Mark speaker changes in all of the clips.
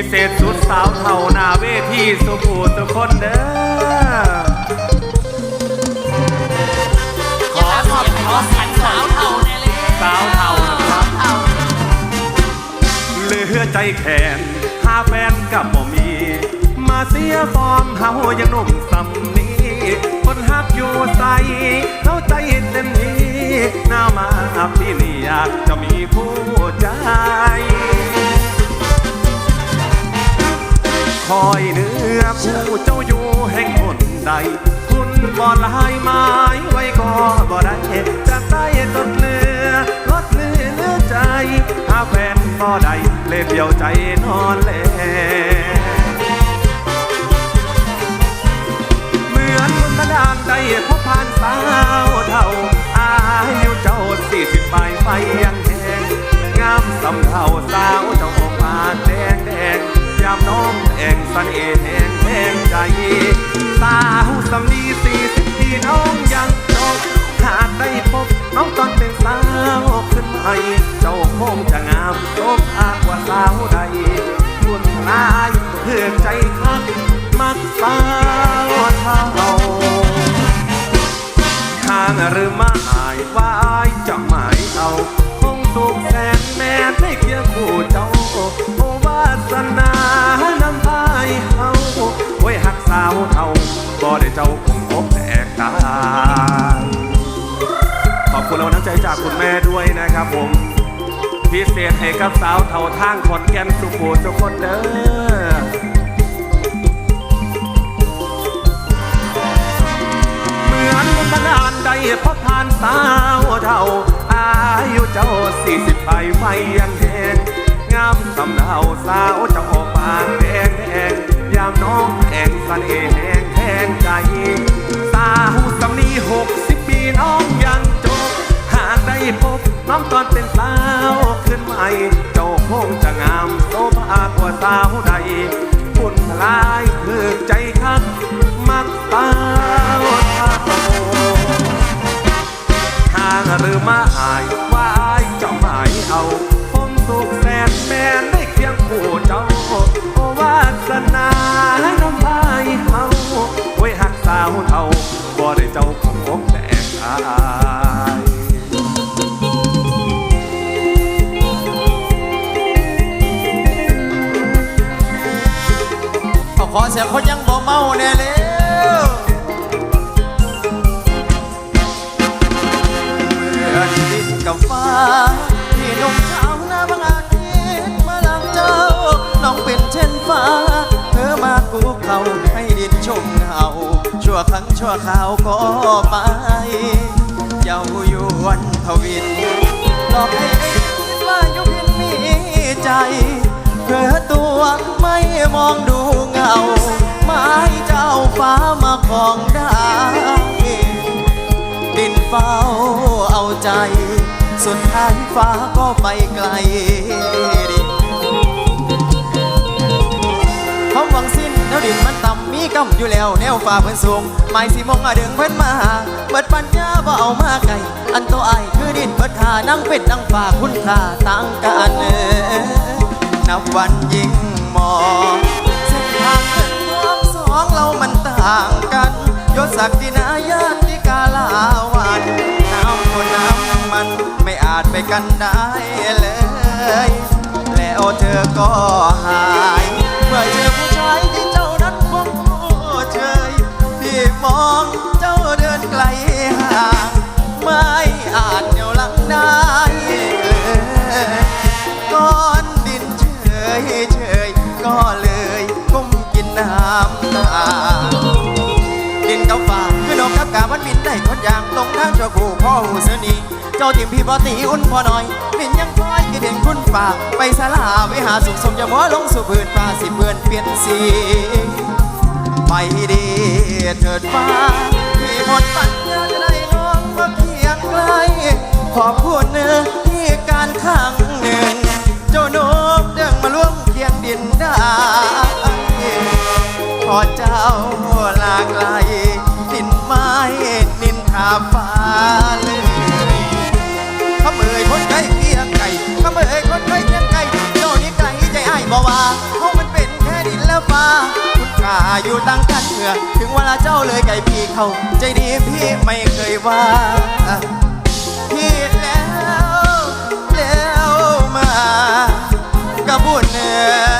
Speaker 1: พิเศษสุดสาวเท่าหน้าเวทีสุภูทุกคนเด้อ
Speaker 2: ขอขอบขอสันสาวเท่าแน่เลย
Speaker 1: สาวเท่านะครับ
Speaker 2: เท่า
Speaker 1: เหลือใจแขนหาแฟนกับบ่มี มาเสียฟอร์มเฮายังหนุ่มสำนีคนฮักอยู่ใสเข้าใจเต็มทีหน้ามาพี่นี่อยากจะมีผู้ใจ คอยเนื้อผู้เจ้าอยู่แห่งหนใด คุณบ่ลายไม้ไว้ก็บ่ได้จะได้ตดเลือลดเลือเลือใจ หาแฟนบ่ได้เลยเดียวใจนอนแลเหมือนบุญบันดาลได้พบผ่านสาวเท่า อายุเจ้าสี่สิบปไฟยังแหงงามสำเท่าสาวเจ้าออกมาแดงแดงำน้องแองสันเอแหงแหงใจ สาวสำนีสี จ้าคงพบแตกตายขอบคุณเราน้ำใจจากคุณแม่ด้วยนะครับผมพิเศษให้กับสาวเท่าทางขอนแก่นสุโขทุกคนเด้อเหมือนบุญบันดาลได้พบผ่านสาวเท่า อายุเจ้าสี่สิบไปไฟยังแหงงามสำเนาสาวเจ้าออกปากแดงแดง ยามน้องแองสันเอแหงแทงใจ สาหูสำนีหกสิบปีน้องยังจบ หากได้พบน้องตอนเป็นสาวขึ้นใหม่เจ้าคงจะงามโซภากว่าสาวใดคุณลาย อาขอเสีย
Speaker 3: คนยังบ่เมาแน่แล้วเมื่อดินกับฟ้าที่นุ่มเช้าหน้าบางอาทิตย์มาลังเจ้า น้องเป็นเช่นฟ้า เธอมากูเขาให้ดินชมเงาชั่วครั้งชั่วคราวก็ไป เจ้าอยู่วันทวินหลอกให้คิดว่ายู่เพียงมีใจ เพื่อตัวไม่มองดูเงาไม้เจ้าฟ้ามาของได้ดินเฝ้าเอาใจ สุดท้ายฟ้าก็ไปไกลดินเขาหวังสิ้นแนวดินมันต่ำมีกำอยู่แล้ว แนวฟ้าเพิ่นสูงไม้สีมงอะเดึงเพิ่นมาหาเบิดปัญญาบ่เอามาไกลอันตัวไอายคือดินเบิดทานั่งเป็ดนั่งฟ้าคุณค่าต่างกันเออ นับวันยิ่งมองเส้นทางเป็นทางสองเรามันต่างกันยศศักดินาญาติกาลาวันน้ำคนน้ำมันไม่อาจไปกันได้เลย แล้วเธอก็หาย กกับกามันบินได้คนอย่างลงทางเจ้าคู่พ่อหูเสนีเจ้าทิมพี่บอตีอุ่นพอหน่อยบินยังคอยคิเห็นคุณป่าไปสาลาไปหาสุขสมย่ามัวลงสู่พื้นฟ้าสิเปื่อนเปลี่ยนสีไปดีเถิดฟ้าที่หมดปัญญาจะได้น้องมาเคียงไกลขอบคุณเนื้อที่การข้างหนึ่ง เจ้านกเดิงมาล่วงเคียงดินได้พอเจ้าลาไกล ฟ้าเลยขำเอ่ยคนไกลเคียงไก่ขำเอ่ยคนไกลเคียงไก่เจ้านี่ไกลใจอ้ายบอกว่าเขามันเป็นและฟ้าคุณข่าอยู่ตั้งกันเมื่อถึงเวลาเจ้าเลยไก่พี่เขาใจดีพี่ไม่เคยว่าพี่แล้วแล้วมา กระบุญเนื้อ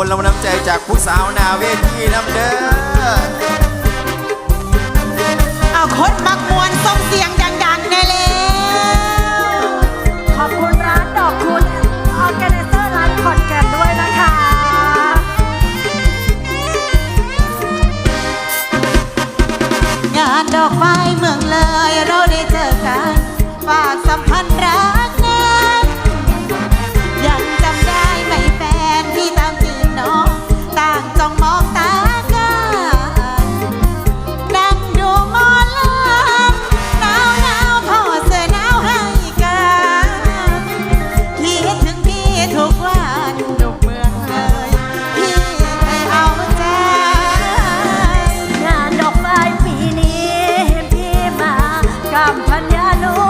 Speaker 3: คุณและน้ำใจจากผู้สาวนาเวทีน้ำเด้อ
Speaker 4: เอาคนมักมวนส่งเสียงดังๆได้แล้ว
Speaker 5: ขอบคุณร้านดอกคุณออแกไนเซอร์ร้านขอนแก่นด้วยนะคะ
Speaker 4: งานดอกไม้เมืองเลยเราได้เจอกันฝากสัมา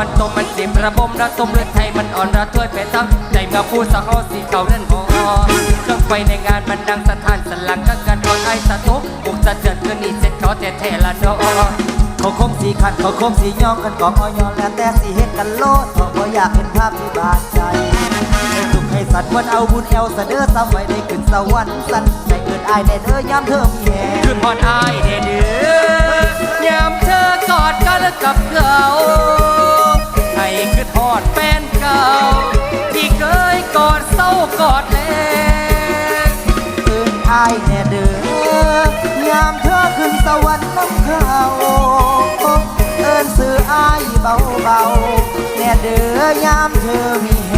Speaker 2: มันต้อมันตรงมันเสียมระบมระตมเลือดไทยมันอ่อนระถ้วยไปตั้งใจมาพูดสะเขาสีเก่าเล่นหอเครื่องไฟในงานมันดังสะท้านสลังก็กันก่อนไอ้สะทุกบุกสะเจิดเกินนี่เสร็จเขาแต่แท้ละเนาะ
Speaker 3: เขาคงสีขัดเขาคงสีย่องกันกองออยอนแล้วแต่สีเฮ็ดกันโลดเพราะบ่อยากเห็นภาพที่บาดใจให้สุขให้สัตว์วันเอาบุญเอวเสดอซ้ำไว้ได้ขึ้นสวรรค์สันใจเกินอายแน่เด้อยามเธอมีแหง
Speaker 2: คือพอดอายเด้อเดือยามเธอกอดกันกับเขาให้ คือทอดแฟนเก่า ที่เคยกอดเศร้ากอดแลง
Speaker 3: เอินอายแน่เด้อยามเธอขึ้นสวรรค์น้ำเขาเอินสื่ออายเบาๆแน่เด้อยามเธอมีแห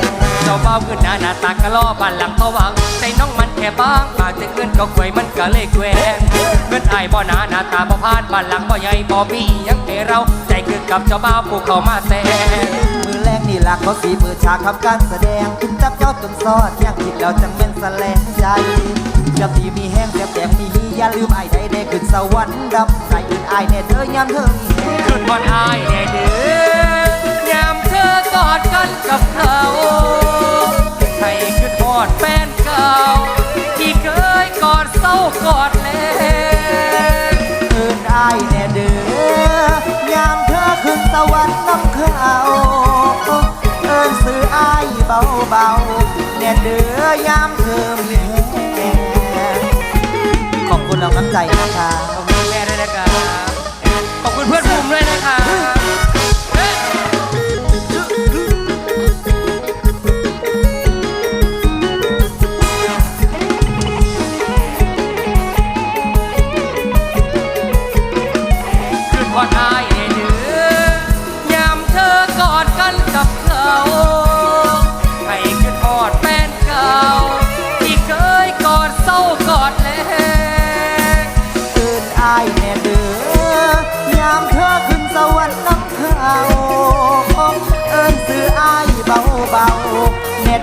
Speaker 3: ง
Speaker 2: เจ้าเบาขึ้นหน้าหน้าตากะล่อบ้านหลังเขาวังใจน้องมันแค่บางปากจะเกินก็ควยมันก็เลยแกวงเงินไอายบ่หนาหน้าตาบ่พานบ้านหลังบ่ใหญ่บ่มีหยังให้เราใจ ขึ้นกับเจ้าบ่าวผู้เข้ามาแซง
Speaker 3: มือแรกนี่หลักเขาสีมือฉากทำการแสดงขึ้นจับเจ้าจนซอดยังผิดแล้วจังเป็นแสลงใจจะตีมีแห้งแสบแสงมีฮีอย่าลืมไอ้ใดได้ขึ้นสวรรค์ดำใส่อื่นไอ้แน่เธอยามเธอมีแห้ง
Speaker 2: ขึ้นบอนอายแน่เด้อ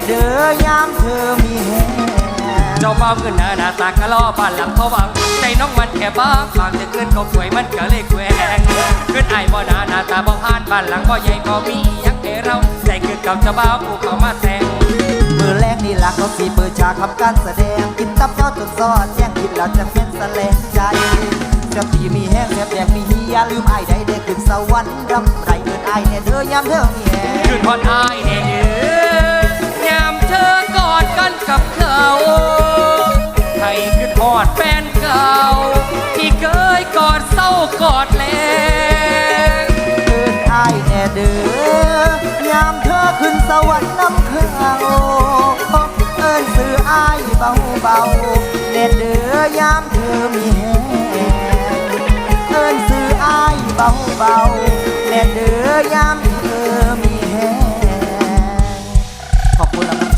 Speaker 2: เด้อยา
Speaker 3: มเธอ
Speaker 2: มีแฮ
Speaker 5: ง
Speaker 2: เจ้าบ่าวขึ้นหน้าหน้าตากะล้อบ้านหลังเขาวังใจน้องมันแค่บ้างบางจะขึ้นเขาสวยมันก็เลยแกว่งขึ้นไอ้บ่หน้าหน้าตาบ่ผ่านบ้านหลังบ่ใหญ่บ่มีหยังให้เราใจขึ้นกับเจ้าบ่าวผู้เขามาแต่ง
Speaker 5: มือแรกนี่ลักเขาสีเปิดฉากทำการแสดงกินตับเจ้าจนซอดแจ้งคิดแล้วจะเป็นแสลงใจเจะปีมีแห้งแทบแดงมีเฮียลืมไอ้ายได้ได้ขึ้นสวรรค์รำไรเอินไอ้ายแน่เด้อยามเธอมีแฮง
Speaker 2: คืนพอดอายแน่เดือยาม เธอกอดกันกับเขาให้ขึ้นฮอดแฟนเก่า ที่เคยกอดเศร้ากอดแลง
Speaker 5: เอินอายแน่เด้อยามเธอขึ้นสวรรค์น้ำเขาเอินซื้ออายเบาเบาแน่เด้อยามเธอมีแฮงเอินซื้ออายเบาเบาแน่เด้อยามเธอมีแฮงขอบคุณกำลัง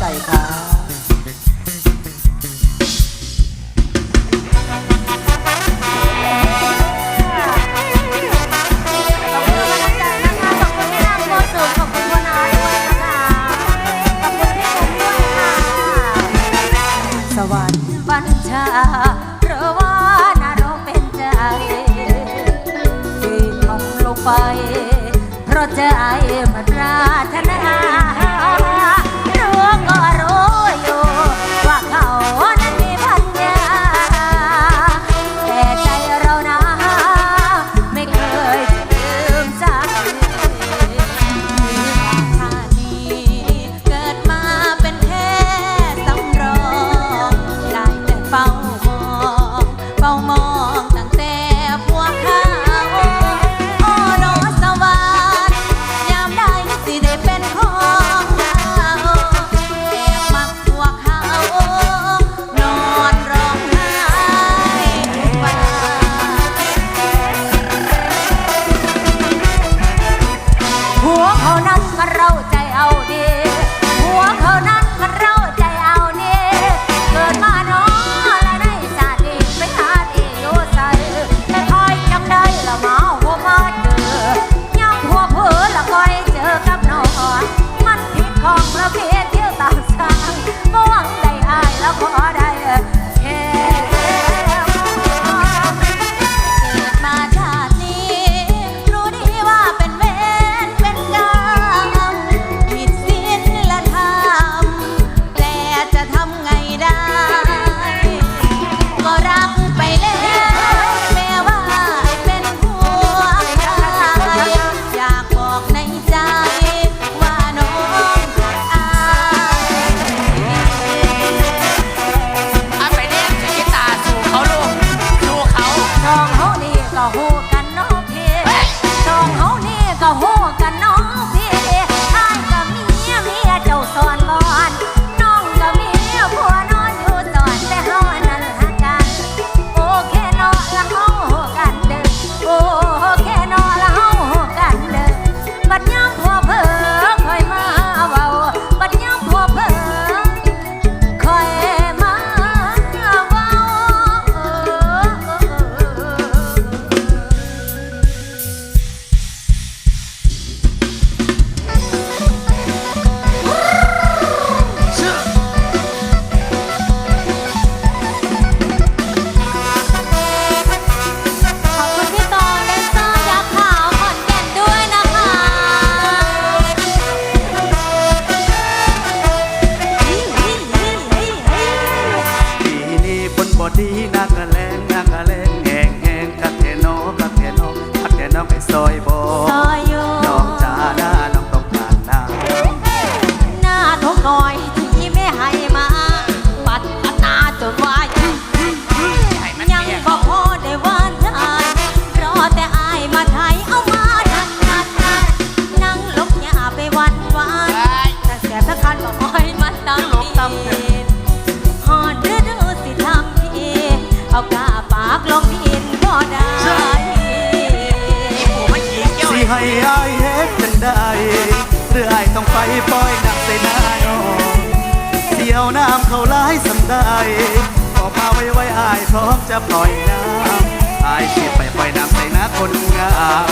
Speaker 6: พาไว้ไว้อา
Speaker 7: ยพร้อมจะปล่อยน้ำอายเสียไปปล่อยน้ำใส่หน้าคนงาม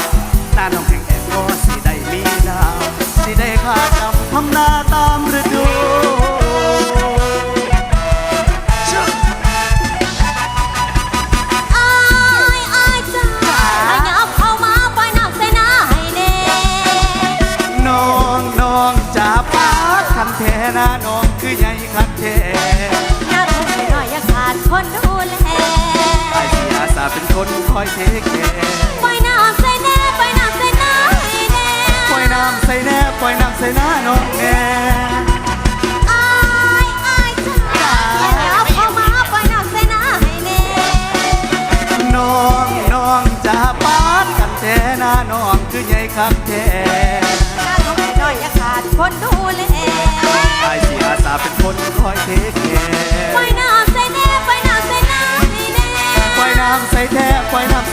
Speaker 7: หน้าน้องแข็งแข็งก็สิได้มีน้ำสิได้ขาดำทำหน้าตามฤดู
Speaker 5: อยเท
Speaker 7: คแคร์
Speaker 5: ปล่อยน้ำใส่แน่ปล่อยน้ำใส่หน้าให้แน่
Speaker 7: ปล่อยน้ำใส่แน่ปล่อยน้ำใส่หน้าน้องแน่
Speaker 5: อายอายจ้าขยับเข้ามาปล่อยน้ำใส่หน้าให้แน่
Speaker 7: น้องน้องจะปาดคันแท้นะน้องคือใหญ่คันแท้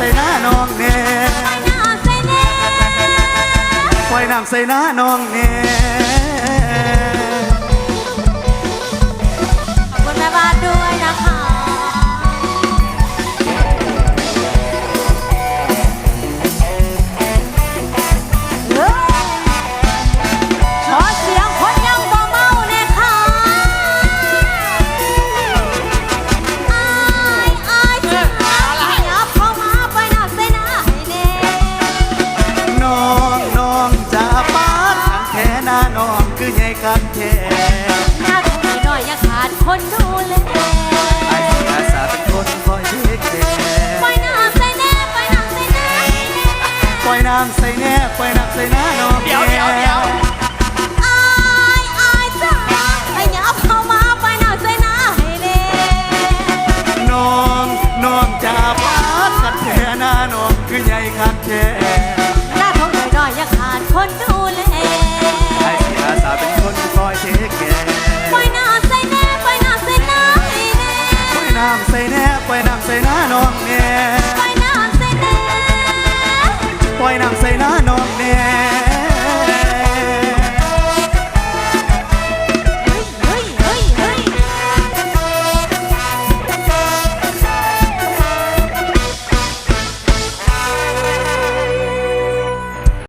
Speaker 7: ส่
Speaker 5: หน้าน้
Speaker 7: องเน่
Speaker 5: ไว้น้ำใส่
Speaker 7: หน้าน้อง
Speaker 5: เน่ คือให
Speaker 7: ญ่คันแท้
Speaker 5: หน้าทุ่งหน่อยอย่าขาดคนดูแล
Speaker 7: ไอ้ที่อาสาเป็นคนคอยเทคแคร์
Speaker 5: ปล่อยน้ำใส่แน่ปล่อยน้ำใส่หน้าให้แน่
Speaker 7: ปล่อยน้ำใส่แน่ปล่อยน้ำใส่หน้าน้องเดี๋ยวเดี๋ยวเดี๋ยว
Speaker 5: อายอายจ้าขยับเข้ามาปล่อยน้ำใส่หน้าให้แน่
Speaker 7: น้องน้องจะปาดคันแท้นะน้องคือใหญ่คันแท้